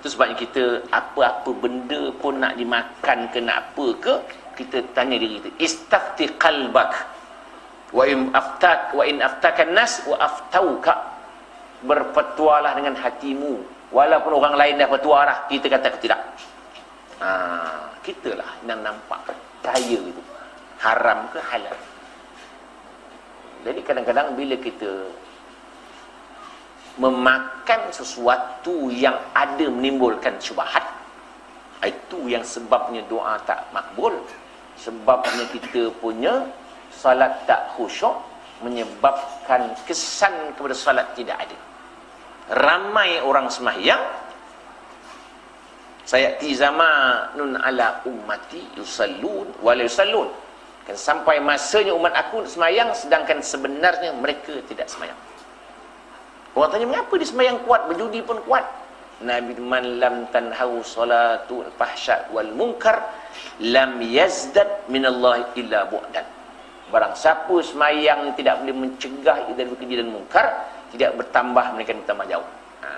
Itu sebabnya kita apa-apa benda pun nak dimakan ke nak apa ke, kita tanya diri kita, istafti qalbak. Wa in aftak wa in aftakan nas wa aftauka. Berpetualah dengan hatimu. Walaupun orang lain dah petua dah, kita kata tidak. Ha, kita lah yang nampak kaya itu. Haram ke halal. Jadi kadang-kadang bila kita memakan sesuatu yang ada menimbulkan syubhat. Itu yang sebabnya doa tak makbul. Sebabnya kita punya salat tak khusyuk menyebabkan kesan kepada salat tidak ada. Ramai orang sembahyang saya ti zamanun ala ummati yusallun wa la yusallun. Kan sampai masanya umat aku sembahyang sedangkan sebenarnya mereka tidak sembahyang Orang tanya mengapa dia sembahyang kuat, berjudi pun kuat. Nabi man lam tanhau salatu fahsya wal munkar lam yazdad min Allah illa bu'dan. Barang siapa sembahyang tidak boleh mencegah dari keji dan munkar, tidak bertambah mereka bertambah jauh. Ha,